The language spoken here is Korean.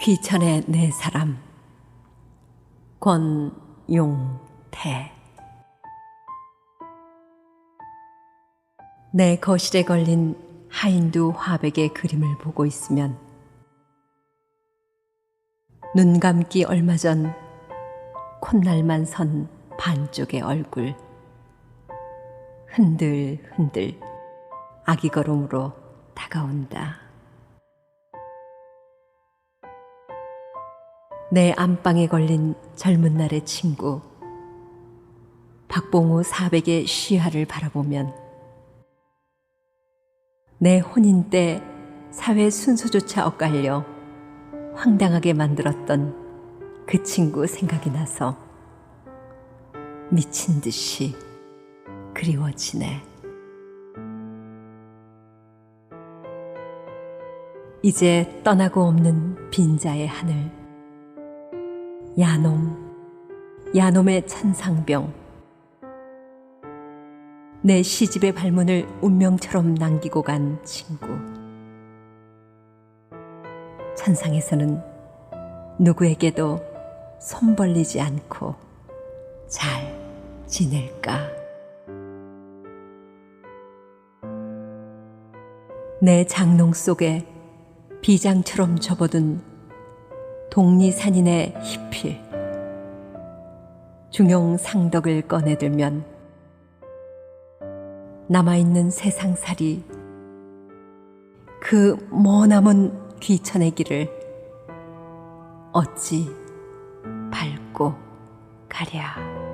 귀천의 네 사람 권용태 내 거실에 걸린 하인두 화백의 그림을 보고 있으면 눈 감기 얼마 전 콧날만 선 반쪽의 얼굴 흔들흔들 아기 걸음으로 다가온다. 내 안방에 걸린 젊은 날의 친구 박봉우 사백의 시야를 바라보면 내 혼인 때 사회 순서조차 엇갈려 황당하게 만들었던 그 친구 생각이 나서 미친 듯이 그리워지네. 이제 떠나고 없는 빈자의 하늘. 야놈, 야놈의 천상병. 내 시집의 발문을 운명처럼 남기고 간 친구. 천상에서는 누구에게도 손 벌리지 않고 잘 지낼까? 내 장롱 속에 비장처럼 접어둔 독리산인의 희필 중용 상덕을 꺼내들면 남아있는 세상살이 그 머나먼 귀천의 길을 어찌 밟고 가랴.